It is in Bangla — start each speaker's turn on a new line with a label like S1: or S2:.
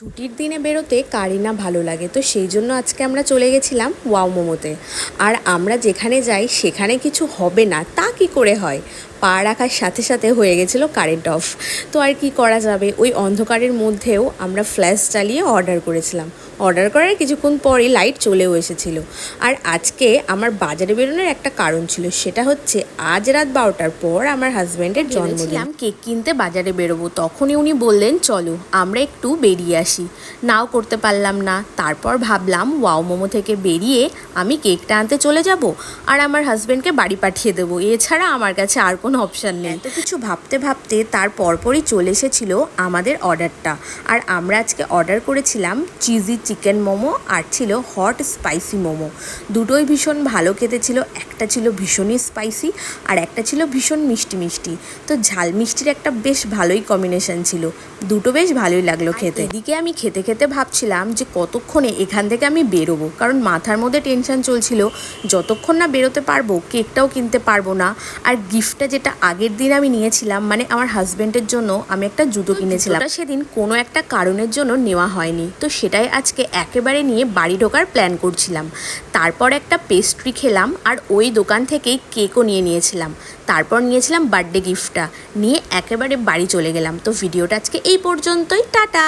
S1: ছুটির দিনে বেরোতে কারি না ভালো লাগে। তো সেই জন্য আজকে আমরা চলে গেছিলাম ওয়াও মোমোতে। আর আমরা যেখানে যাই, সেখানে কিছু হবে না। তা কি করে হয়? পা রাখার সাথে সাথে হয়ে গেছিল কারেন্ট অফ তো আর কি করা যাবে? ওই অন্ধকারের মধ্যেও আমরা ফ্ল্যাশ চালিয়ে অর্ডার করেছিলাম। অর্ডার করার কিছুক্ষণ পরই লাইট চলেও এসেছিল। আর আজকে আমার বাজারে বেরোনোর একটা কারণ ছিল, সেটা হচ্ছে আজ রাত বারোটার পর আমার হাজব্যান্ডের জন্মদিন। কেক কিনতে বাজারে বেরোবো, তখনই উনি বললেন, চলো, আমরা একটু বেরিয়ে আসি। নাও করতে পারলাম না। তারপর ভাবলাম, ওয়াও, মোমো থেকে বেরিয়ে আমি কেকটা আনতে চলে যাব আর আমার হাজব্যান্ডকে বাড়ি পাঠিয়ে দেবো। এছাড়া আমার কাছে আর কোনো অপশান নেই। তো কিছু ভাবতে ভাবতে তার পরপরই চলে এসেছিল আমাদের অর্ডারটা আর আমরা আজকে অর্ডার করেছিলাম চিজি চিকেন মোমো আর ছিল হট স্পাইসি মোমো। দুটোই ভীষণ ভালো খেতে ছিল একটা ছিল ভীষণই স্পাইসি আর একটা ছিল ভীষণ মিষ্টি মিষ্টি। তো ঝাল মিষ্টির একটা বেশ ভালোই কম্বিনেশন ছিল। দুটো বেশ ভালোই লাগল খেতে। এদিকে আমি খেতে খেতে ভাবছিলাম যে কতক্ষণে এখান থেকে আমি বেরোবো? কারণ মাথার মধ্যে টেনশন চলছিল যতক্ষণ না বেরোতে পারব কেকটাও কিনতে পারব না। আর গিফটটা যেটা আগের দিন আমি নিয়েছিলাম মানে আমার হাজব্যান্ডের জন্য আমি একটা জুতো কিনেছিলাম। সেদিন কোনো একটা কারণের জন্য নেওয়া হয়নি। তো সেটাই আজকে একেবারে নিয়ে বাড়ি ঢোকার প্ল্যান করছিলাম। তারপর একটা পেস্ট্রি খেলাম আর ওই দোকান থেকেই কেকও নিয়ে নিয়েছিলাম। তারপর নিয়েছিলাম বার্থডে গিফটটা নিয়ে একেবারে বাড়ি চলে গেলাম। তো ভিডিওটা আজকে এই পর্যন্তই। টাটা!